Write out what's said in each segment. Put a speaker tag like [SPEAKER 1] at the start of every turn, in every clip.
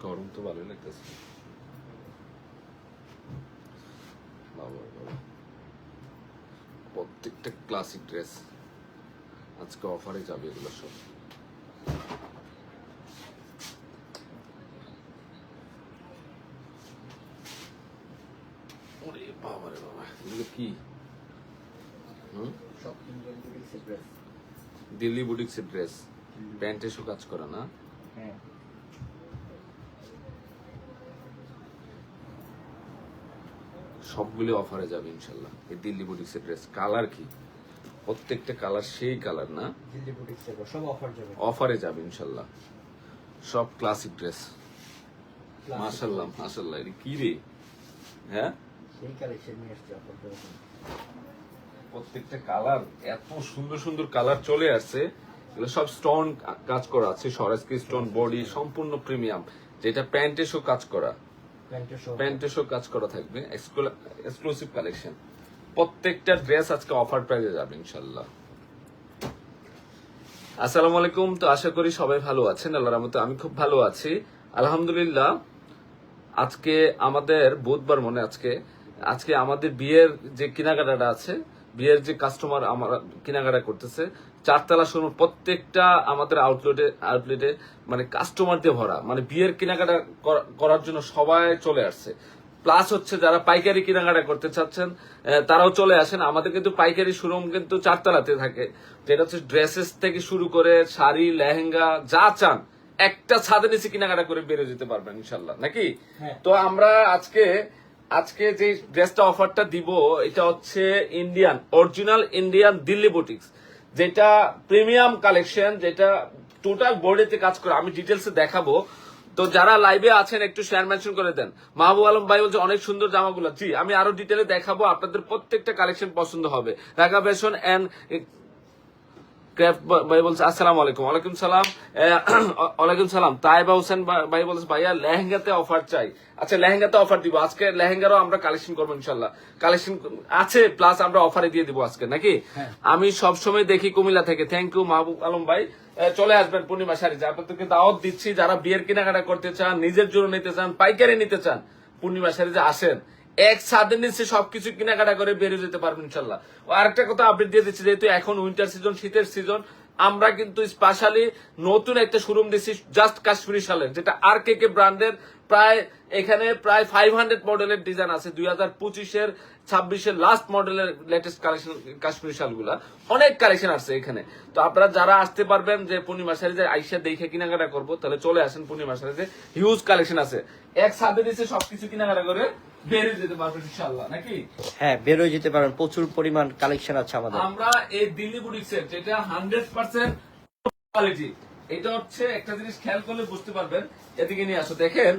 [SPEAKER 1] গরম তো ভালোই লাগতেছে প্রত্যেকটা ক্লাসিক ড্রেস আজকে অফারে যাবে এগুলো সব ওরে বাবা রে বাবা এগুলো কি হুম
[SPEAKER 2] সব ইন্ডিয়ান বুটিক্সের ড্রেস
[SPEAKER 1] দিল্লি বুটিক্সের ড্রেস প্যান্টে শো কাজ করা না সবগুলো অফারে যাবে ইনশাল্লাহ এই দিল্লি বুটিক্সের ড্রেস কালার কি? প্রত্যেকটা কালার সেই কালার না?
[SPEAKER 2] দিল্লি বুটিক্সের সব অফার যাবে।
[SPEAKER 1] অফারে যাবে ইনশাল্লাহ সব ক্লাসিক ড্রেস মাশাল্লাহ মাশাল্লাহ এটা কি রে? হ্যাঁ?
[SPEAKER 2] সেই কালেকশন নিয়ে আসছে অফার
[SPEAKER 1] প্রত্যেকটা কালার এত সুন্দর সুন্দর কালার চলে আসছে। এগুলো সব স্টোন কাজ করা আছে সরাসকি স্টোন বডি সম্পূর্ণ প্রিমিয়াম যেটা প্যান্টে শো কাজ করা। কাজ করা থাকবে এক্সক্লুসিভ কালেকশন প্রত্যেকটা ড্রেস আজকে অফার যাবে ইনশাল্লাহ আসসালামু আলাইকুম, তো আশা করি সবাই ভালো আছেন, আল্লাহর রহমতে আমি খুব ভালো আছি। আলহামদুলিল্লাহ, আজকে আমাদের, বুধবার মনে আজকে আজকে আমাদের বিয়ের যে কেনাকাটাটা আছে, বিয়ের যে কাস্টমার আমার কেনাকাটা করতেছে চারতলা শোরুম প্রত্যেকটা আমাদের আউটলেটে আউটলেটে মানে কাস্টমার দিয়ে ভরা। মানে বিয়ের কেনাকাটা করার জন্য সবাই চলে আসছে। প্লাস হচ্ছে যারা পাইকারি কেনাকাটা করতে চাচ্ছেন তারাও চলে আসেন। আমাদের কিন্তু পাইকারি শোরুম কিন্তু চারতলাতে থাকে। যেটা হচ্ছে ড্রেসেস থেকে শুরু করে শাড়ি লেহেঙ্গা যা চান একটা ছাদে নিচে কেনাকাটা করে বেরিয়ে যেতে পারবেন ইনশাল্লাহ নাকি?
[SPEAKER 2] হ্যাঁ।
[SPEAKER 1] তো আমরা আজকে আজকে যে ড্রেসটা অফারটা দিব এটা হচ্ছে Indian original Indian Delhi boutiques যেটা প্রিমিয়াম কালেকশন, যেটা টোটাল বডিতে কাজ করে, আমি ডিটেলসে দেখাবো। তো যারা লাইভে আছেন, একটু শেয়ার মেনশন করে দেন। মাহবুব আলম ভাই বলছে, অনেক সুন্দর জামাগুলো। জি, আমি আরও ডিটেলে দেখাবো, আপনাদের প্রত্যেকটা কালেকশন পছন্দ হবে। রাগা ফ্যাশন এন্ড ক্র্যাফট ভাই বলছে আসসালামু আলাইকুম ওয়ালাইকুম সালাম। ওয়ালাইকুম সালাম। তাইবা হোসেন ভাই- ভাই বলছে ভাইয়া লেহেঙ্গাতে অফার চাই। আচ্ছা লেহেঙ্গাতে অফার দিব। আজকে লেহেঙ্গারও আমরা কালেকশন করব ইনশাল্লাহ কালেকশন আছে প্লাস আমরা অফারে দিয়ে দিব আজকে নাকি। আমি সবসময় দেখি কুমিল্লা থেকে। থ্যাংক ইউ মাহবুব আলম ভাই। চলে আসবেন পূর্ণিমা শাড়ি। আপনাদেরকে দাওয়াত দিচ্ছি যারা বিয়ের কেনাকাটা করতে চান নিজের জন্য নিতে চান পাইকারি নিতে চান পূর্ণিমা শাড়ি যে আসেন এক ছাদের নিচে সবকিছু কেনাকাটা করে বেরিয়ে যেতে পারবেন ইনশাল্লাহ। ও আরেকটা কথা আপডেট দিয়ে দিচ্ছি, যেহেতু এখন উইন্টার সিজন শীতের সিজন আমরা কিন্তু স্পেশালি নতুন একটা শোরুম দিচ্ছি জাস্ট কাশ্মীরি শালের, যেটা আর কে কে ব্র্যান্ডের প্রায় এখানে প্রায় ফাইভ হান্ড্রেড মডেলের ডিজাইন আছে। দুই হাজার পঁচিশের ছাব্বিশের লাস্ট মডেলের লেটেস্ট কালেকশন কাশ্মীরি শালগুলা। অনেক কালেকশন আছে এখানে। তো আপনারা যারা আসতে পারবেন যে পূর্ণিমা শাড়িতে আইসা দেখে কেনাকাটা করব তাহলে চলে আসেন পূর্ণিমা শাড়িতে। হিউজ কালেকশন আছে। এক ছাদে দিচ্ছে সবকিছু কেনাকাটা করে বেরিয়ে যেতে পারবেন ইনশাল্লাহ নাকি?
[SPEAKER 2] হ্যাঁ বেরোয় যেতে পারেন প্রচুর পরিমাণ কালেকশন আছে আমাদের।
[SPEAKER 1] আমরা এই দিল্লি বুটিক্সের যেটা হান্ড্রেড পার্সেন্ট কোয়ালিটি এটা হচ্ছে একটা জিনিস খেয়াল করলে বুঝতে পারবেন এদিকে নিয়ে আসো দেখেন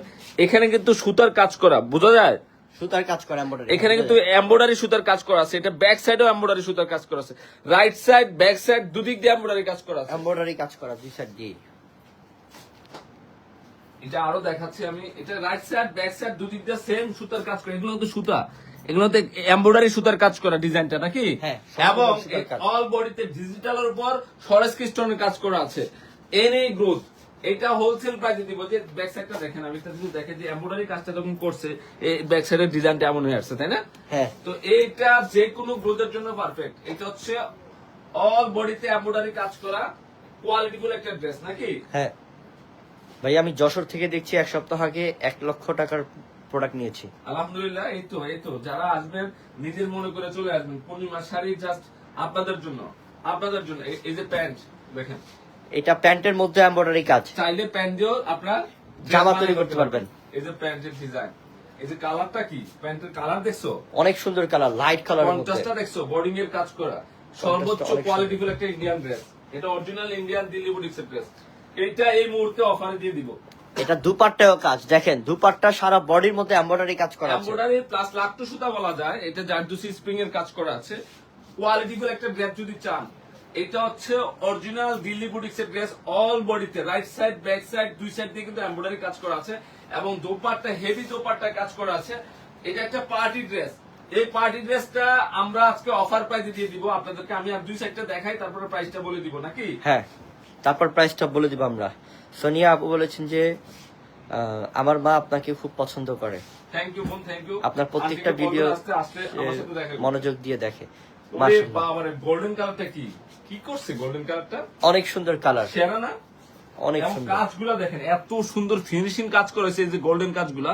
[SPEAKER 1] এখানে কিন্তু সুতার কাজ করা বোঝা যায়?
[SPEAKER 2] সুতার কাজ করে এমব্রয়ডারি
[SPEAKER 1] এখানে কিন্তু এমব্রয়ডারি সুতার কাজ করা আছে এটা ব্যাক সাইডেও এমব্রয়ডারি সুতার কাজ করা আছে রাইট সাইড ব্যাক সাইড দুদিক দিয়ে এমব্রয়ডারি কাজ করা আছে।
[SPEAKER 2] এমব্রয়ডারি কাজ করা দুই সাইড দিয়ে।
[SPEAKER 1] এটা আরও দেখাচ্ছি আমি এটা রাইট সাইড ব্যাক সাইড দুদিক দিয়ে সেম সুতার কাজ করা এগুলো সুতা। এগুলোতে এমব্রয়ডারি সুতার কাজ করা ডিজাইনটা নাকি?
[SPEAKER 2] হ্যাঁ,
[SPEAKER 1] এবং অল বডিতে ডিজিটালের উপর সরেস স্টোনের কাজ করা আছে। এনএ গ্রোথ এটা হোলসেল প্রাইসে দিব। যে ব্যাক সাইডটা দেখেন আমি যদি দেখে যে এমব্রয়ডারি কাজটা যখন করছে এই ব্যাক সাইডের ডিজাইনটা এমন হয়ে আসছে তাই না?
[SPEAKER 2] হ্যাঁ।
[SPEAKER 1] তো এইটা যে কোনো গ্রোথের জন্য পারফেক্ট এটা হচ্ছে অল বডিতে এমব্রয়ডারি কাজ করা কোয়ালিটিফুল একটা ড্রেস নাকি?
[SPEAKER 2] হ্যাঁ। ভাই আমি যশোর থেকে দেখছি এক সপ্তাহ আগে এক লক্ষ টাকার প্রোডাক্ট নিয়েছি।
[SPEAKER 1] আলহামদুলিল্লাহ এই তো এই তো। যারা আসবেন নিজের মনে করে চলে আসবেন। পূর্ণিমা শাড়ি জাস্ট আপনাদের জন্য আপনাদের জন্য। এই যে প্যান্ট দেখেন।
[SPEAKER 2] এটা প্যান্টের মধ্যে এমব্রয়ডারি কাজ।
[SPEAKER 1] চাইলে প্যান্ট দিয়েও আপনার
[SPEAKER 2] জামা তৈরি করতে পারবেন।
[SPEAKER 1] এই যে প্যান্টের ডিজাইন এই যে কালারটা কি? প্যান্টের কালার দেখছ?
[SPEAKER 2] অনেক সুন্দর কালার লাইট মধ্যে।
[SPEAKER 1] কন্ট্রাস্টটা দেখছ? বোর্ডিং এর কাজ করা। সর্বোচ্চ
[SPEAKER 2] অনেক
[SPEAKER 1] কোয়ালিটিফুল একটা ইন্ডিয়ান ড্রেস এটা অরিজিনাল ইন্ডিয়ান দিল্লি বুটিক্সের ড্রেস এইটা এই মুহূর্তে অফারে দিয়ে দিব।
[SPEAKER 2] এটা দুপাট্টাও কাজ। দেখেন দুপাট্টা সারা বডির মধ্যে এমব্রয়ডারি কাজ করা আছে।
[SPEAKER 1] এমব্রয়ডারি প্লাস লাকটু সুতা বলা যায়। এটা জারদুসি স্প্রিং এর কাজ করা আছে। কোয়ালিটিফুল একটা ড্রেস যদি চান এটা হচ্ছে অরিজিনাল দিল্লি বুটিক্স এর ড্রেস অল বডিতে রাইট সাইড ব্যাক সাইড দুই সাইড দিয়ে কিন্তু এমব্রয়ডারি কাজ করা আছে এবং দোপাট্টা হেভি দোপাট্টা কাজ করা আছে। এটা একটা পার্টি ড্রেস এই পার্টি ড্রেসটা আমরা আজকে অফার প্রাইসে দিয়ে দিব। আপনাদেরকে আমি আর দুই সাইডটা দেখাই তারপরে প্রাইসটা বলে দিব নাকি?
[SPEAKER 2] হ্যাঁ তারপর প্রাইসটা বলে দিব আমরা। সোনিয়া আপু বলেছেন যে আমার মা আপনাকে খুব পছন্দ করে।
[SPEAKER 1] থ্যাংক ইউ বোন থ্যাংক ইউ
[SPEAKER 2] আপনার প্রত্যেকটা ভিডিও
[SPEAKER 1] আসতে দেখা
[SPEAKER 2] মনোযোগ দিয়ে দেখে। মাশাআল্লাহ।
[SPEAKER 1] বাবারে গোল্ডেন কালারটা কি? কি করছে গোল্ডেন কালারটা
[SPEAKER 2] অনেক সুন্দর কালার
[SPEAKER 1] সেরা না?
[SPEAKER 2] অনেক সুন্দর।
[SPEAKER 1] কাজগুলা দেখেন এত সুন্দর ফিনিশিং কাজ করেছে এই যে গোল্ডেন কাজগুলা।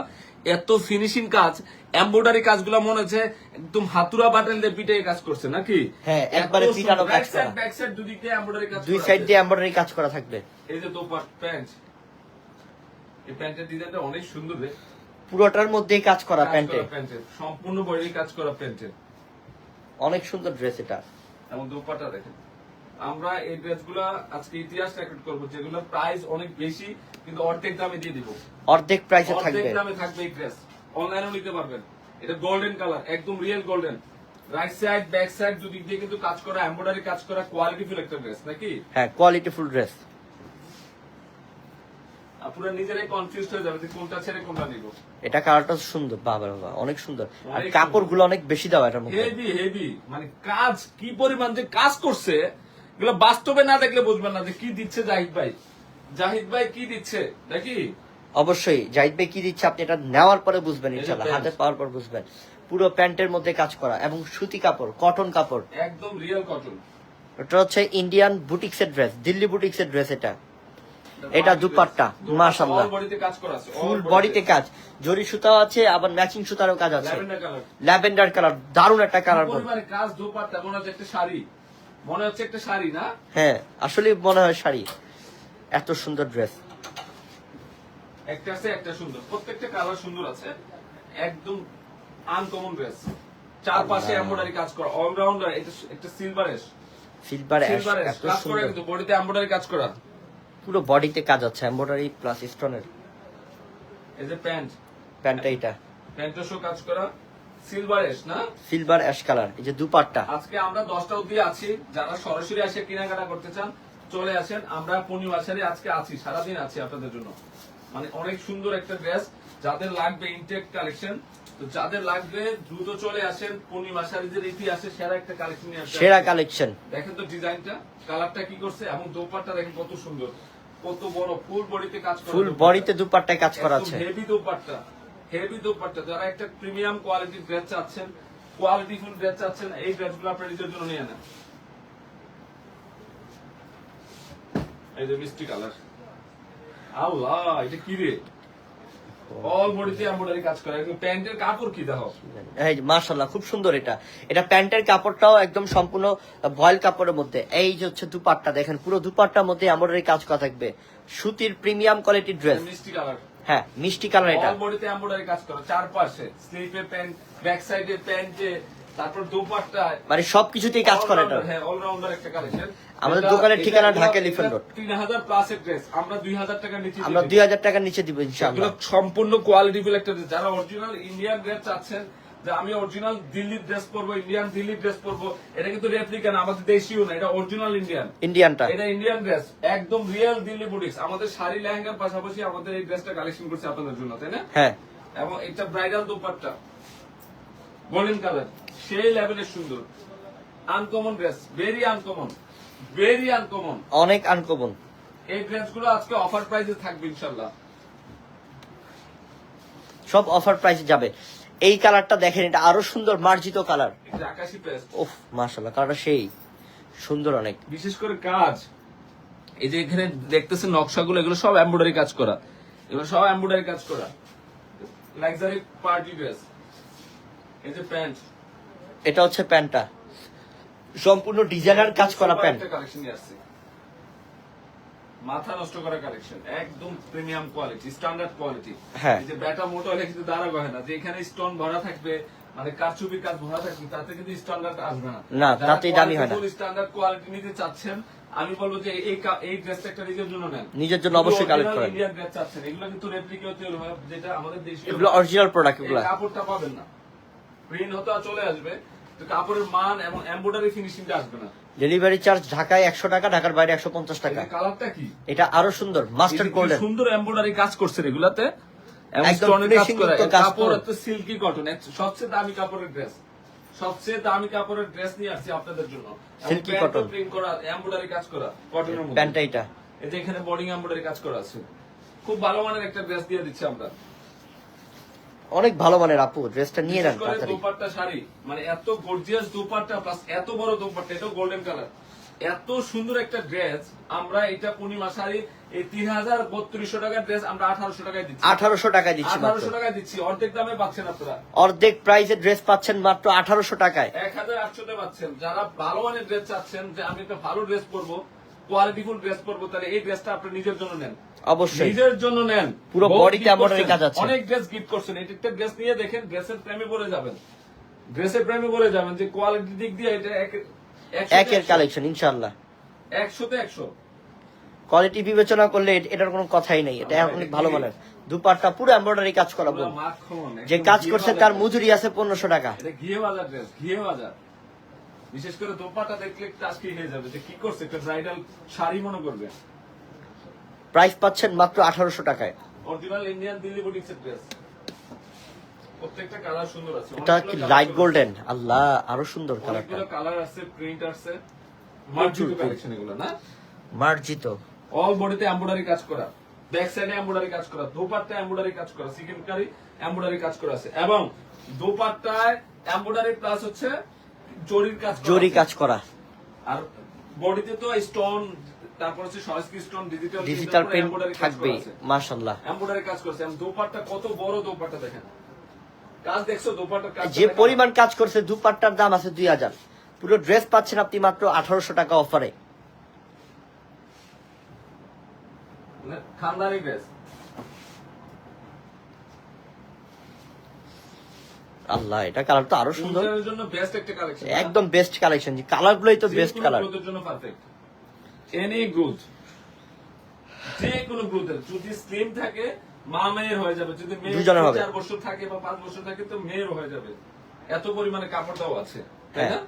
[SPEAKER 1] এত ফিনিশিং কাজ এমব্রয়ডারি কাজগুলা মনে হচ্ছে একদম হাতুরা বাটেল দিয়ে পিটে কাজ করছে নাকি?
[SPEAKER 2] হ্যাঁ, একবারে পিটানো কাজ করা।
[SPEAKER 1] ব্যাক সাইড দিয়ে এমব্রয়ডারি কাজ
[SPEAKER 2] দুই সাইড দিয়ে এমব্রয়ডারি কাজ করা থাকবে।
[SPEAKER 1] এই যে দোপাট প্যান্ট এই প্যান্টের ডিজাইনটা অনেক সুন্দর রে।
[SPEAKER 2] পুরোটার মধ্যেই কাজ করা প্যান্টে
[SPEAKER 1] সম্পূর্ণ বডি কাজ করা প্যান্টের
[SPEAKER 2] অনেক সুন্দর ড্রেস এটা।
[SPEAKER 1] এবং দোপাটা দেখেন। আমরা এই ড্রেসগুলা আজকে ইতিহাস রেকর্ড করব যেগুলো প্রাইস অনেক বেশি কিন্তু অর্ধেক দামে দিয়ে দিব।
[SPEAKER 2] অর্ধেক প্রাইসে
[SPEAKER 1] অর্ধেক দামে থাকবে এই ড্রেস অনলাইনেও নিতে পারবেন। এটা গোল্ডেন কালার একদম real golden right side back side দুদিক দিয়ে কিন্তু কাজ করা এমব্রয়ডারি কাজ করা কোয়ালিটি ফুল একটা ড্রেস নাকি?
[SPEAKER 2] হ্যাঁ কোয়ালিটি ফুল ড্রেস
[SPEAKER 1] আপনারা নিজেরাই কনফিউজ হয়ে যাবে যে কোনটা ছেড়ে কোনটা নিব।
[SPEAKER 2] এটা কালারটা সুন্দর বাবা বাবা অনেক সুন্দর। আর
[SPEAKER 1] অনেক
[SPEAKER 2] কাপড়গুলো অনেক বেশি দেওয়া এটার মধ্যে।
[SPEAKER 1] হেভি হেভি মানে কাজ কি পরিমাণ যে কাজ করছে এগুলো বাস্তবে না দেখলে বুঝবেন না যে কি দিচ্ছে জাহিদ ভাই। জাহিদ ভাই কি দিচ্ছে? নাকি?
[SPEAKER 2] অবশ্যই জাহিদ ভাই কি দিচ্ছে আপনি এটা নেওয়ার পরে বুঝবেন ইনশাল্লাহ হাতে পাওয়ার পর বুঝবেন। পুরো প্যান্টের মধ্যে কাজ করা এবং সুতি কাপড় কটন কাপড়।
[SPEAKER 1] একদম রিয়েল কটন
[SPEAKER 2] এটা হচ্ছে ইন্ডিয়ান বুটিক্সের ড্রেস দিল্লি বুটিক্সের ড্রেস এটা। এটা দুপাট্টা, মাশাআল্লাহ।
[SPEAKER 1] বডিতে কাজ করা আছে
[SPEAKER 2] ফুল বডিতে কাজ। জরি সুতাও আছে আবার ম্যাচিং সুতারও কাজ আছে।
[SPEAKER 1] ল্যাভেন্ডার কালার
[SPEAKER 2] দারুণ একটা কালার
[SPEAKER 1] কাজ দোপাট্টা মনে হচ্ছে একটা শাড়ি। মনে হচ্ছে একটা শাড়ি না?
[SPEAKER 2] হ্যাঁ আসলে মনে হয় শাড়ি। এত সুন্দর ড্রেস
[SPEAKER 1] একটা আছে একটা সুন্দর। প্রত্যেকটা কালার সুন্দর আছে। একদম আনকমন ড্রেস চারপাশে। এমব্রয়ডারি কাজ করা। অলরাউন্ডার এটা একটা সিলভারেশ
[SPEAKER 2] সিলভার
[SPEAKER 1] সিলভারেশ
[SPEAKER 2] এত সুন্দর।
[SPEAKER 1] কিন্তু বডিতে এমব্রয়ডারি কাজ করা।
[SPEAKER 2] পুরো বডিতে কাজ আছে এমব্রয়ডারি প্লাস স্টোনের
[SPEAKER 1] এই যে প্যান্ট
[SPEAKER 2] প্যান্টটা এটা
[SPEAKER 1] প্যান্টের শো কাজ করা। না?
[SPEAKER 2] সিলভার অ্যাশ কালার এই যে দুপাট্টা।
[SPEAKER 1] আজকে আমরা দশটা অব্দি আছি। যারা সরাসরি এসে কেনাকাটা করতে চান চলে আসেন। আমরা পূর্ণিমাসারে আজকে আছি সারাদিন আছি আপনাদের জন্য। মানে অনেক সুন্দর একটা ড্রেস যাদের লাগবে ইনটেক কালেকশন তো যাদের লাগবে দ্রুত চলে আসেন। পূর্ণিমা শাড়িদের ইতিহাসে সেরা একটা কালেকশন নিয়ে
[SPEAKER 2] সেরা কালেকশন
[SPEAKER 1] দেখেন তো ডিজাইনটা কালারটা কি করছে এবং দোপাট্টা দেখেন কত সুন্দর। কত বড় ফুল বডিতে কাজ করা
[SPEAKER 2] ফুল বডিতে দুপাট্টায় কাজ করা আছে।
[SPEAKER 1] হেভি দোপাট্টা। হেভি দোপাট্টা। যারা একটা প্রিমিয়াম কোয়ালিটির ড্রেস চাচ্ছেন কোয়ালিটি ফুল ড্রেস চাচ্ছেন এই ড্রেসগুলো আপনার নিজের জন্য নিয়ে নেন। এই যে মিষ্টি কালার। আল্লাহ এটা কি রে? অল বডিতে এমব্রয়ডারি কাজ করা। একদম প্যান্টের কাপড় কি দেখো?
[SPEAKER 2] এই মাশাল্লাহ খুব সুন্দর এটা। এটা প্যান্টের কাপড়টাও একদম সম্পূর্ণ ভয়েল কাপড়ের মধ্যে। এই যে হচ্ছে দুপাট্টা দেখেন পুরো দুপাট্টার মধ্যে এমব্রয়ডারি কাজ করা থাকবে। সুতির প্রিমিয়াম কোয়ালিটির ড্রেস।
[SPEAKER 1] মিষ্টি কালার।
[SPEAKER 2] হ্যাঁ মিষ্টি কালার এটা।
[SPEAKER 1] অল বডিতে এমব্রয়ডারি কাজ করা চারপাশে স্লিপে প্যান্ট ব্যাক সাইডে প্যান্টে তারপর দোপাট্টা।
[SPEAKER 2] মানে সবকিছুতেই কাজ করে এটা।
[SPEAKER 1] হ্যাঁ অলরাউন্ডার একটা কালেকশন
[SPEAKER 2] আমাদের দোকানের ঠিকানা ঢাকা এলিফ্যান্ট রোড।
[SPEAKER 1] তিন হাজার প্লাস এর ড্রেস আমরা দুই হাজার টাকা নিচে
[SPEAKER 2] আমরা
[SPEAKER 1] দিয়ে
[SPEAKER 2] দুই হাজার টাকার নিচে দিব ইনশাআল্লাহ।
[SPEAKER 1] সম্পূর্ণ কোয়ালিটি ফুল একটা। যারা অরিজিনাল ইন্ডিয়ান ড্রেস চাচ্ছেন যে আমি অরিজিনাল দিল্লির ড্রেস পরবো ইন্ডিয়ান দিল্লির ড্রেস পরবো এটা কিন্তু রেপ্লিকা না আমাদের দেশীয় না এটা অরিজিনাল ইন্ডিয়ান
[SPEAKER 2] ইন্ডিয়ানটা
[SPEAKER 1] এটা ইন্ডিয়ান ড্রেস একদম রিয়েল দিল্লি বুটিক্স আমাদের শাড়ি লেহেঙ্গার পাশাপাশি আমাদের এই ড্রেসটা কালেকশন করছে আপনাদের জন্য তাই না?
[SPEAKER 2] হ্যাঁ।
[SPEAKER 1] এবং এটা ব্রাইডাল দোপাট্টা গোল্ডেন কালার সেই লেভেলের সুন্দর। Uncommon dress very uncommon very uncommon
[SPEAKER 2] অনেক আনকমন
[SPEAKER 1] এই ড্রেসগুলো আজকে অফার প্রাইসে থাকবে ইনশাল্লাহ
[SPEAKER 2] সব অফার প্রাইসে যাবে। এই কালারটা দেখেন এটা আরও সুন্দর মার্জিত কালার। মাশাল্লাহ কালারটা সেই। সুন্দর অনেক।
[SPEAKER 1] বিশেষ করে কাজ এই যে এখানে দেখতেছেন নকশাগুলো এগুলো সব এমব্রয়ডারি কাজ করা। এগুলো সব এমব্রয়ডারি কাজ করা। লাক্সারি পার্টি ড্রেস এই যে প্যান্ট।
[SPEAKER 2] এটা হচ্ছে প্যান্টটা। সম্পূর্ণ ডিজাইনার কাজ করা প্যান্ট।
[SPEAKER 1] কালেকশন আসছে। মাথা নষ্ট করা কালেকশন একদম প্রিমিয়াম কোয়ালিটি স্ট্যান্ডার্ড কোয়ালিটি। যে ব্যাটা মোটো হলে কিন্তু দাঁড়া না যে এখানে স্টোন ভরা থাকবে মানে কারচুপির কাজ ভরা থাকবে তাতে কিন্তু স্ট্যান্ডার্ড আসবে না।
[SPEAKER 2] না, দামি হয় না।
[SPEAKER 1] স্ট্যান্ডার্ড কোয়ালিটি নিতে চাচ্ছেন আমি বলব যে এই এই ড্রেসটা একটা নিজের জন্য নেন।
[SPEAKER 2] নিজের জন্য অবশ্যই কালেক্ট করেন।
[SPEAKER 1] ইন্ডিয়ান ড্রেস চাচ্ছেন এগুলো কিন্তু রেপ্লিকেট যেটা আমাদের দেশীয়
[SPEAKER 2] এগুলো অরিজিনাল প্রোডাক্ট এগুলো।
[SPEAKER 1] কাপড়টা পাবেন না। প্রিন্ট হতে চলে আসবে তো কাপড়ের মান এবং এমব্রয়ডারি ফিনিশিংটা আসবে না।
[SPEAKER 2] ডেলিভারি চার্জ ঢাকায় একশো টাকা ঢাকার বাইরে একশো পঞ্চাশ টাকা।
[SPEAKER 1] কালারটা কি?
[SPEAKER 2] এটা আরও সুন্দর মাস্টার
[SPEAKER 1] এই যে কি
[SPEAKER 2] গোল্ডেন
[SPEAKER 1] সুন্দর এমব্রয়ডারি কাজ করছে কাপড়
[SPEAKER 2] করা।
[SPEAKER 1] সিল্কি কটন সবচেয়ে দামি কাপড়ের ড্রেস সবচেয়ে দামি কাপড়ের ড্রেস নিয়ে আসছি আপনাদের জন্য। প্রিন্ট করা এমব্রয়ডারি কাজ করা কটনের মধ্যে।
[SPEAKER 2] প্যান্টটা এটা।
[SPEAKER 1] এই এখানে বোর্ডিং এমব্রয়ডারি কাজ করা আছে। খুব ভালো মানের একটা ড্রেস দিয়ে দিচ্ছি আমরা।
[SPEAKER 2] অনেক ভালো মানের আপু ড্রেসটা নিয়ে নেন তাড়াতাড়ি।
[SPEAKER 1] দোপাট্টা শাড়ি মানে এত গর্জিয়াস দোপাট্টা প্লাস এত বড় দোপাট্টা এটা গোল্ডেন কালার এত সুন্দর একটা ড্রেস আমরা এটা পূর্ণিমা শাড়ি এই তিন হাজার বত্রিশশো টাকার ড্রেস আমরা আঠারোশো টাকায় দিচ্ছি।
[SPEAKER 2] আঠারোশো টাকায় দিচ্ছি
[SPEAKER 1] আঠারোশো টাকায় দিচ্ছি অর্ধেক দামে পাচ্ছেন আপনারা।
[SPEAKER 2] অর্ধেক প্রাইসে ড্রেস পাচ্ছেন মাত্র আঠারোশো টাকায়।
[SPEAKER 1] এক হাজার আটশো আটশোতে পাচ্ছেন। যারা ভালো মানের ড্রেস চাচ্ছেন যে আমি একটা ভালো ড্রেস পরবো কোয়ালিটিফুল ড্রেস পরবো তাহলে এই ড্রেসটা আপনি নিজের জন্য নেন।
[SPEAKER 2] অবশ্যই।
[SPEAKER 1] নিজের জন্য নেন।
[SPEAKER 2] পুরো
[SPEAKER 1] বহু
[SPEAKER 2] body তে
[SPEAKER 1] gift
[SPEAKER 2] কাজ আছে।
[SPEAKER 1] অনেক ড্রেস গিফট করছেন। এটা একটা ড্রেস নিয়ে দেখেন ড্রেসের প্রেমে পড়ে যাবেন। ড্রেসের প্রেমে পড়ে যাবেন যে কোয়ালিটি দিক দিয়ে এটা এক-
[SPEAKER 2] একের
[SPEAKER 1] একশো।
[SPEAKER 2] কালেকশন ইনশাল্লাহ
[SPEAKER 1] একশোতে একশো।
[SPEAKER 2] কোয়ালিটি বিবেচনা করলে এটার কোনো কথাই নেই। এটা অনেক ভালো মানের। দুপাটটা পুরো এমব্রয়ডারি কাজ করা যে কাজ করছে তার মজুরি আছে পনেরোশো টাকা।
[SPEAKER 1] এটা ঘিয়ে বাজার ড্রেস ঘিয়ে বাজার বিশেষ করে দোপাটা দেখলে একটু আজকে হয়ে যাবে যে কি করছে একটা ব্রাইডাল শাড়ি মনে করবে?
[SPEAKER 2] প্রাইস পাচ্ছেন মাত্র আঠারোশো টাকায়।
[SPEAKER 1] অরিজিনাল ইন্ডিয়ান দিল্লি বুটিক্সের ড্রেস প্রত্যেকটা কালার সুন্দর আছে।
[SPEAKER 2] এটা কি লাইট গোল্ডেন আল্লাহ আরও সুন্দর কালারটা
[SPEAKER 1] কালার আছে প্রিন্ট আছে। মার্জিত কালেকশন এগুলো না?
[SPEAKER 2] মার্জিত।
[SPEAKER 1] অল বডিতে এমব্রয়ডারি কাজ করা। ব্যাক সাইডে এমব্রয়ডারি কাজ করা। দোপাট্টা এমব্রয়ডারি কাজ করা। সেকেন্ডারি এমব্রয়ডারি কাজ করা আছে। এবং দোপাট্টায় এমব্রয়ডারি প্লাস হচ্ছে জরির কাজ করা
[SPEAKER 2] জরি কাজ করা।
[SPEAKER 1] আর বডিতে তো স্টোন তারপর হচ্ছে Swarovski stone digital
[SPEAKER 2] digital print থাকবে মাশাল্লাহ
[SPEAKER 1] এমব্রয়ডারি কাজ করছে এবং দোপাট্টা কত বড় দোপাট্টা দেখেন। কাজ দেখছ দোপাট্টার কাজ
[SPEAKER 2] যে পরিমাণ কাজ করছে দুপাট্টার দাম আছে দুই হাজার। পুরো ড্রেস পাচ্ছেন আপনি মাত্র আঠারোশো টাকা অফারে
[SPEAKER 1] খানদানি ড্রেস
[SPEAKER 2] আল্লাহ এটা কালার তো আরও সুন্দর।
[SPEAKER 1] জন্য বেস্ট একটা কালেকশন
[SPEAKER 2] একদম বেস্ট কালেকশন কালার গুলোই তো বেস্ট কালার
[SPEAKER 1] গ্রোথের জন্য পারফেক্ট এনি গ্রোথ যে কোনো গ্রোথের যদি স্লিম থাকে মা মেয়ের হয়ে যাবে। যদি মেয়ে চার বছর থাকে বা পাঁচ বছর থাকে তো মেয়ের হয়ে যাবে। এত পরিমাণে কাপড় দেওয়া আছে তাই
[SPEAKER 2] হ্যাঁ।
[SPEAKER 1] না?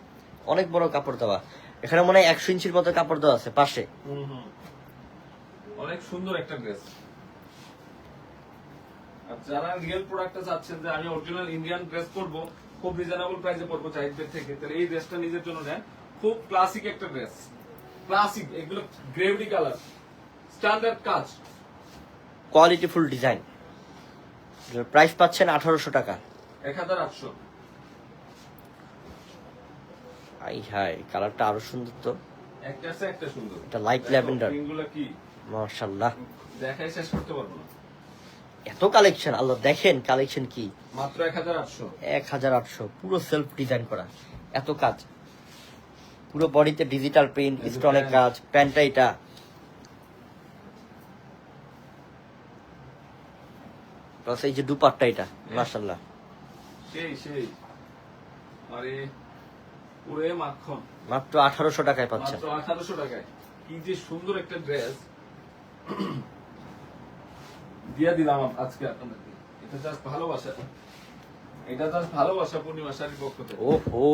[SPEAKER 2] অনেক বড় কাপড় দেওয়া। এখানে মনে হয় একশো ইঞ্চির মতো কাপড় দেওয়া আছে পাশে।
[SPEAKER 1] হুম, হুম। অনেক সুন্দর একটা ড্রেস যারা রিয়েল প্রোডাক্টটা চাচ্ছেন যে আমি অরিজিনাল ইন্ডিয়ান ড্রেস পরবো খুব রিজনেবল প্রাইসে পরবো চাহিদার থেকে। তাহলে এই ড্রেসটা নিজের জন্য নেন। খুব ক্লাসিক একটা ড্রেস ক্লাসিক এগুলো গ্রেভিটি কালার স্ট্যান্ডার্ড কাজ।
[SPEAKER 2] কোয়ালিটি ফুল ডিজাইন প্রাইস পাচ্ছেন আঠারোশো টাকা।
[SPEAKER 1] এক হাজার আটশো।
[SPEAKER 2] আই হাই কালারটা আরও সুন্দর তো।
[SPEAKER 1] একটা আছে একটা সুন্দর।
[SPEAKER 2] এটা lavender।
[SPEAKER 1] print-গুলো কি?
[SPEAKER 2] মাশাল্লাহ
[SPEAKER 1] দেখাই শেষ করতে পারব না।
[SPEAKER 2] এত কালেকশন আল্লাহ দেখেন কালেকশন কি?
[SPEAKER 1] মাত্র এক হাজার আটশো।
[SPEAKER 2] এক হাজার আটশো পুরো সেলফ ডিজাইন করা এত কাজ। পুরো বডিতে ডিজিটাল প্রিন্ট স্টোনের কাজ প্যান্টটা এটা। প্লাস এই যে দুপাট্টা এটা মাশাল্লাহ
[SPEAKER 1] সেই সেই। আরে পুরে মাখন।
[SPEAKER 2] মাত্র আঠারোশো টাকায় পাচ্ছেন।
[SPEAKER 1] মাত্র টাকায়। কি যে সুন্দর একটা ড্রেস দিয়া দিলাম আজকে আপনাদেরকে। এটা জাস্ট ভালোবাসা। এটা জাস্ট ভালোবাসা পক্ষ থেকে।
[SPEAKER 2] ওহো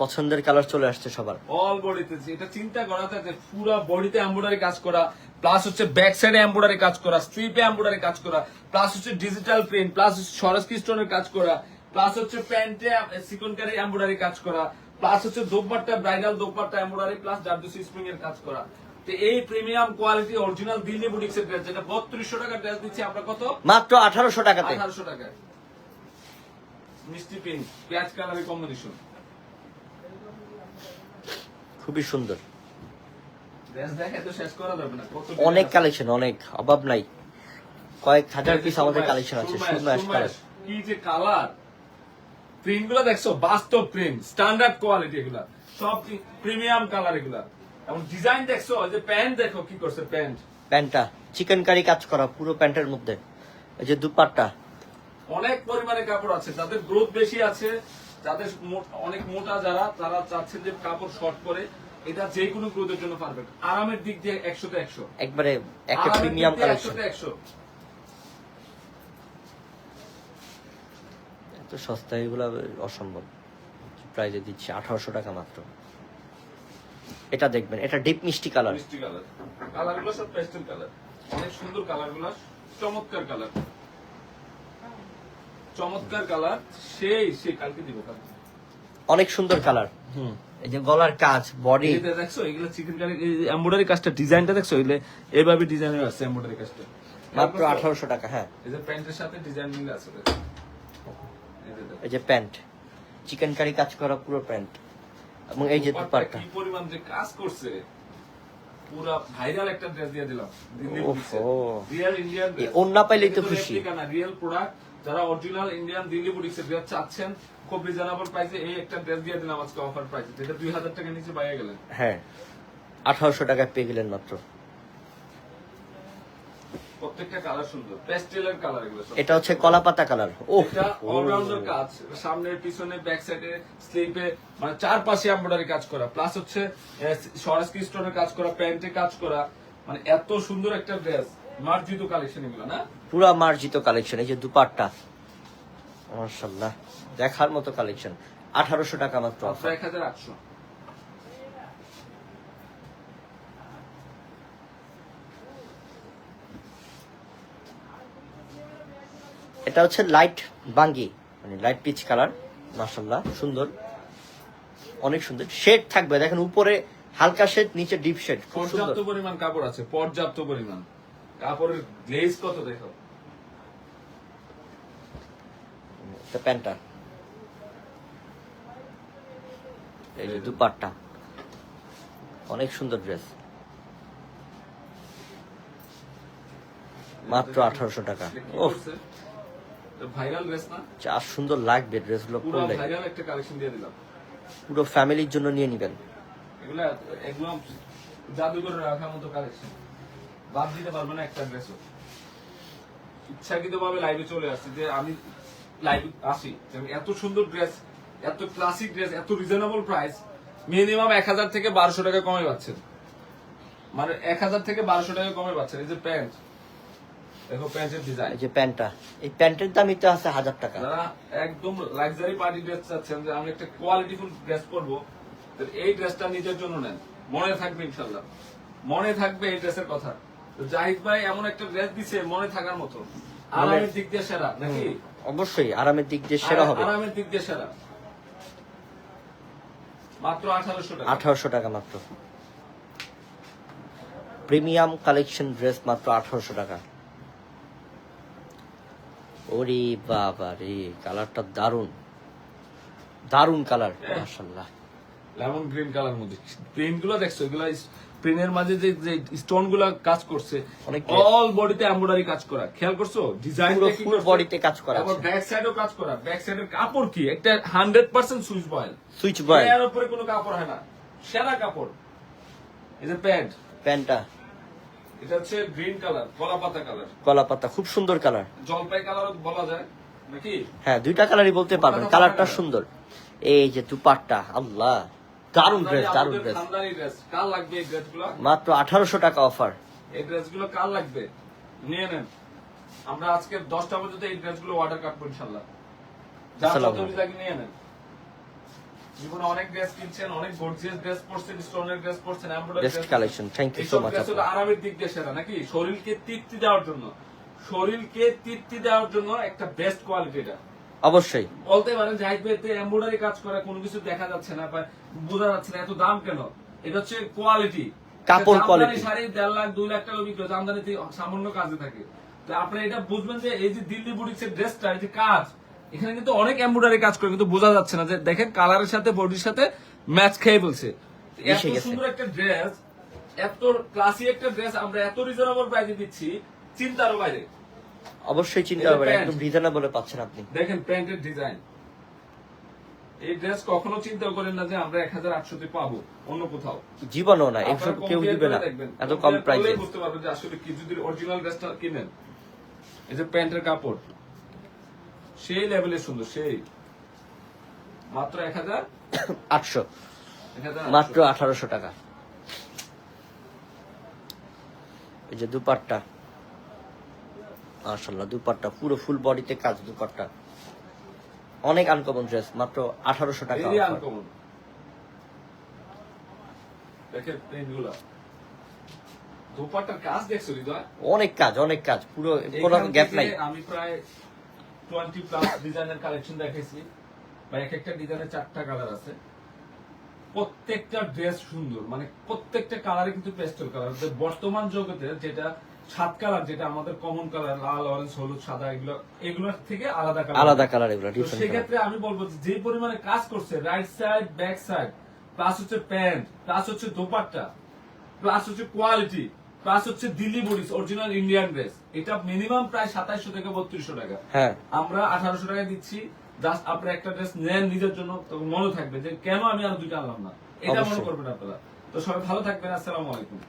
[SPEAKER 2] পছন্দের কালার চলে আসছে সবার।
[SPEAKER 1] অল বডিতে এটা চিন্তা করা থাকে পুরো বডিতে এমব্রয়ডারি কাজ করা প্লাস হচ্ছে ব্যাক সাইডে এমব্রয়ডারি কাজ করা স্ট্রিপে এমব্রয়ডারি কাজ করা প্লাস হচ্ছে ডিজিটাল প্রিন্ট প্লাস সরস্কি স্টোনের কাজ করা প্লাস হচ্ছে প্যান্টে সিকনকারি এমব্রয়ডারি কাজ করা প্লাস হচ্ছে dupatta bridal dupatta embroidery plus zardozi spring এর কাজ করা। তো এই premium quality original Delhi boutiques এর ড্রেস যেটা বত্রিশশো ড্রেস দিচ্ছি আমরা কত?
[SPEAKER 2] মাত্র আঠারোশো টাকাতে।
[SPEAKER 1] আঠারোশো টাকায়। মিষ্টি পিঙ্ক পেঁয়াজ কালারের কম্বিনেশন
[SPEAKER 2] খুবই সুন্দর। অনেক কালেকশন অনেক অভাব নাই। কয়েক হাজার পিস আমাদের কালেকশন আছে।
[SPEAKER 1] কি যে কালার প্রিন্টগুলো দেখছ? বাস্তব প্রিন্ট স্ট্যান্ডার্ড কোয়ালিটি এগুলা। সব প্রিমিয়াম কালার এগুলা। এবং ডিজাইন দেখছ যে প্যান্ট দেখো কি করছে প্যান্ট
[SPEAKER 2] প্যান্টটা চিকেন কারি কাজ করা পুরো প্যান্টের মধ্যে। এই যে দুপাট্টা।
[SPEAKER 1] অনেক পরিমাণে কাপড় আছে যাদের গ্রোথ বেশি আছে যাদের অনেক মোটা যারা তারা চাচ্ছে যে কাপড় শর্ট করে এটা যে কোনো গ্রোথের জন্য পারফেক্ট আরামের দিক দিয়ে একশোতে একশো।
[SPEAKER 2] একবারে একটা প্রিমিয়াম কালেকশন
[SPEAKER 1] একশো।
[SPEAKER 2] এত সস্তা এগুলো অসম্ভব। প্রাইজে দিচ্ছি আঠারোশো টাকা মাত্র। এটা দেখবেন এটা ডিপ মিষ্টি কালার
[SPEAKER 1] মিষ্টি কালার কালারগুলো সব পেস্টেল কালার অনেক সুন্দর কালারগুলো চমৎকার কালার চমৎকার কালার সেই সেই কালকে দিব কালকে।
[SPEAKER 2] অনেক সুন্দর কালার হুম। এই যে গলার কাজ বডি
[SPEAKER 1] দেখছ এগুলো চিকেন কারি এমব্রয়ডারি কাজটা ডিজাইনটা দেখছ? এগুলো এভাবে ডিজাইনের আছে এমব্রয়ডারি কাজটা।
[SPEAKER 2] মাত্র আঠারোশো টাকা হ্যাঁ।
[SPEAKER 1] এই যে প্যান্টের সাথে ডিজাইন মিল আছে দেখো। এই যে
[SPEAKER 2] এই যে প্যান্ট। চিকেন কারি কাজ করা পুরো প্যান্ট। এবং এই যে
[SPEAKER 1] কি পরিমাণ যে কাজ করছে পুরা ভাইরাল একটা ড্রেস দিয়ে দিলাম। রিয়েল ইন্ডিয়ান
[SPEAKER 2] এই পাইলেই তো খুশি।
[SPEAKER 1] রিয়েল প্রোডাক্ট যারা অরিজিনাল ইন্ডিয়ান দিল্লি বুটিক্সের ড্রেস চাচ্ছেন খুব রিজনেবল প্রাইসে এই একটা ড্রেস দিয়ে দিলাম আজকে অফার প্রাইসে যেটা দুই হাজার টাকা নিচে পাইয়ে গেলেন।
[SPEAKER 2] হ্যাঁ আঠারোশো টাকায় পেয়ে গেলেন মাত্র।
[SPEAKER 1] প্রত্যেকটা কালার সুন্দর। প্যাস্টেলের কালার এগুলো
[SPEAKER 2] এটা হচ্ছে কালার ও
[SPEAKER 1] এটা অলরাউন্ডার কাজ। পিছনে ব্যাক সাইডে স্লিপে মানে চারপাশে এমব্রয়ডারি কাজ করা। প্লাস হচ্ছে স্টোনের কাজ করা প্যান্টে কাজ করা। মানে এত সুন্দর একটা ড্রেস মার্জিত কালেকশন এগুলো না?
[SPEAKER 2] পুরা মার্জিত কালেকশন এই যে দুপাট্টা। মার্শাল্লাহ দেখার মতো কালেকশন আঠারোশো টাকা মাত্র
[SPEAKER 1] মাত্র এক হাজার আটশো।
[SPEAKER 2] এটা হচ্ছে লাইট বাঙ্গি মানে লাইট পিচ কালার মার্শাল্লাহ সুন্দর। অনেক সুন্দর। শেড থাকবে দেখেন উপরে হালকা শেড নিচে ডিপ শেড
[SPEAKER 1] পর্যাপ্ত পরিমাণ কাপড় আছে পর্যাপ্ত পরিমাণ। কাপড়ের গ্লেজ কত দেখো
[SPEAKER 2] এটা প্যান্টটা। এই যে দুপাট্টা। অনেক সুন্দর ড্রেস। মাত্র আঠারোশো টাকা। ও
[SPEAKER 1] ভাইরাল ড্রেস না?
[SPEAKER 2] যা সুন্দর লাগবে ড্রেসগুলো
[SPEAKER 1] পুরো ভাইরাল একটা কালেকশন দিয়ে দিলাম।
[SPEAKER 2] পুরো ফ্যামিলির জন্য নিয়ে নিবেন।
[SPEAKER 1] এগুলা একদম জাদুঘরে রাখার মতো কালেকশন বাদ দিতে পারবে না একটা ড্রেসও ইচ্ছাকৃত ভাবে লাইভে চলে আসছে যে আমি লাইভ আসি এত সুন্দর ড্রেস এত ক্লাসিক ড্রেস এত রিজনেবল প্রাইস মিনিমাম এক হাজার থেকে বারোশো টাকা কমে পাচ্ছেন। মানে এক হাজার থেকে বারোশো টাকা কমে পাচ্ছেন। এই যে প্যান্ট
[SPEAKER 2] এই যে প্যান্টটা এই প্যান্টের দামই তো আছে হাজার টাকা।
[SPEAKER 1] একদম লাক্সারি পার্টি ড্রেস চাচ্ছেন যে আমি একটা কোয়ালিটিফুল ড্রেস পরবো এই ড্রেসটা নিজের জন্য নেন। মনে থাকবে ইনশাল্লাহ। মনে থাকবে এই ড্রেসের কথা। জাহিদ ভাই এমন একটা ড্রেস দিছে মনে থাকার মতো। আরামের দিক দিয়ে সেরা নাকি?
[SPEAKER 2] অবশ্যই আরামের দিক দিয়ে সেরা হবে।
[SPEAKER 1] আরামের দিক দিয়ে সেরা। মাত্র আঠারোশো টাকা।
[SPEAKER 2] আঠারোশো টাকা মাত্র। প্রিমিয়াম কালেকশন ড্রেস মাত্র আঠারোশো টাকা। ওরে বাবা রে কালারটা দারুণ দারুণ কালার মাশাল্লাহ
[SPEAKER 1] লেমন গ্রিন কালার মধ্যে। প্রিন্টগুলো দেখছ? এগুলা প্রিন্টের মাঝে যে যে স্টোনগুলা কাজ করছে
[SPEAKER 2] অনেক
[SPEAKER 1] অল বডিতে এমব্রয়ডারি কাজ করা। খেয়াল করছ? ডিজাইন
[SPEAKER 2] পুরো ফুল বডিতে কাজ করা আছে।
[SPEAKER 1] ব্যাক সাইডেও কাজ করা। ব্যাক সাইডের কাপড় কি? একটা hundred percent Swiss voile
[SPEAKER 2] Swiss voile
[SPEAKER 1] এর উপরে কোনো কাপড় হয় না। সেরা কাপড়। এই যে প্যান্ট
[SPEAKER 2] প্যান্টটা
[SPEAKER 1] এটা হচ্ছে গ্রিন কালার কলা পাতা কালার।
[SPEAKER 2] কলা পাতা খুব সুন্দর কালার।
[SPEAKER 1] জলপাই কালারও বলা যায় নাকি?
[SPEAKER 2] হ্যাঁ দুইটা কালারই বলতে পারবেন কালারটা সুন্দর। এই যে দুপাট্টা আল্লাহ দারুণ ড্রেস দারুণ ড্রেস
[SPEAKER 1] কার লাগবে এই ড্রেসগুলো
[SPEAKER 2] মাত্র আঠারোশো টাকা অফার।
[SPEAKER 1] এই ড্রেসগুলো কার লাগবে? নিয়ে নেন। আমরা আজকে দশটা পর্যন্ত এই ড্রেসগুলো অর্ডার কাটবো যার
[SPEAKER 2] আসসালামু
[SPEAKER 1] যত লাগে নিয়ে নেন। জীবনে অনেক ড্রেস কিনছেন অনেক গর্জিয়াস ড্রেস পরছেন স্টোনের dress পরছেন embroidery
[SPEAKER 2] best collection thank you so much
[SPEAKER 1] আরামের দিক দিয়ে সেরা নাকি? শরীরকে তৃপ্তি দেওয়ার জন্য। শরীরকে তৃপ্তি দেওয়ার জন্য একটা বেস্ট কোয়ালিটি এটা।
[SPEAKER 2] অবশ্যই।
[SPEAKER 1] বলতে পারেন জাহিদ এমব্রয়ডারি কাজ করা কোনো কিছু দেখা যাচ্ছে না বা বোঝা যাচ্ছে না এত দাম কেন? এটা হচ্ছে কোয়ালিটি
[SPEAKER 2] কাপড় quality।
[SPEAKER 1] শাড়ি দেড় লাখ দুই লাখ টাকা বিক্রি হচ্ছে আমদানিতে সামান্য কাজে থাকে। তো আপনি এটা বুঝবেন যে এই যে দিল্লি বুটিক্স এর ড্রেসটা এই যে কাজ এখানে কিন্তু অনেক এমব্রয়ডারি কাজ করে কিন্তু বোঝা যাচ্ছে না যে দেখেন কালারের সাথে বডির সাথে ম্যাচ খেয়ে বলছে এত সুন্দর একটা ড্রেস এত ক্লাসি একটা ড্রেস আমরা এত রিজনেবল প্রাইসে দিচ্ছি চিন্তারও বাইরে।
[SPEAKER 2] অবশ্যই চিন্তা একদম রিজনেবল পাচ্ছেন আপনি।
[SPEAKER 1] দেখেন প্যান্টের ডিজাইন এই ড্রেস কখনো চিন্তা করেন না যে আমরা এক হাজার আটশোতে পাবো অন্য কোথাও।
[SPEAKER 2] জীবনও না এসব কেউ দিবে না।
[SPEAKER 1] দেখবেন।
[SPEAKER 2] এত কম প্রাইসে
[SPEAKER 1] বুঝতে পারবেন যে আসলে কি যদি অরিজিনাল ড্রেসটা কিনেন এই যে প্যান্টের কাপড় সেই লেভেলের সুন্দর সেই। মাত্র এক হাজার?
[SPEAKER 2] আটশো। মাত্র আঠারোশো টাকা। এই যে দুপাট্টা। মাশাল্লাহ দুপাট্টা পুরো ফুল বডিতে কাজ দুপাট্টা। অনেক আনকমন ড্রেস মাত্র আঠারোশো টাকা
[SPEAKER 1] আনকমন দেখেন প্রিন্টগুলা কাজ দেখছ হৃদয়?
[SPEAKER 2] অনেক কাজ অনেক কাজ। পুরো কোনো গ্যাপ নাই।
[SPEAKER 1] আমি প্রায় টোয়েন্টি প্লাস ডিজাইনের কালেকশন দেখেছি বা এক একটা ডিজাইনের চারটা কালার আছে। প্রত্যেকটা ড্রেস সুন্দর মানে প্রত্যেকটা কালারে কিন্তু পেস্টেল কালার বর্তমান জগতে যেটা সাত কালার যেটা আমাদের কমন কালার লাল অরেঞ্জ হলুদ সাদা এগুলো এগুলোর থেকে আলাদা কালার
[SPEAKER 2] আলাদা কালার এগুলো
[SPEAKER 1] সেক্ষেত্রে আমি বলব যে যে পরিমাণে কাজ করছে right side back side plus হচ্ছে প্যান্ট প্লাস হচ্ছে দোপাট্টা প্লাস হচ্ছে কোয়ালিটি প্লাস হচ্ছে Delhi bodies original Indian dress এটা মিনিমাম প্রায় সাতাইশশো থেকে বত্রিশশো টাকা।
[SPEAKER 2] হ্যাঁ।
[SPEAKER 1] আমরা আঠারোশো টাকা দিচ্ছি জাস্ট আপনি একটা ড্রেস নেন নিজের জন্য তখন মনে থাকবে যে কেন আমি আর দুইটা আনলাম না। এটা মনে করবেন আপনারা। তো সবাই ভালো থাকবেন আসসালামু আলাইকুম।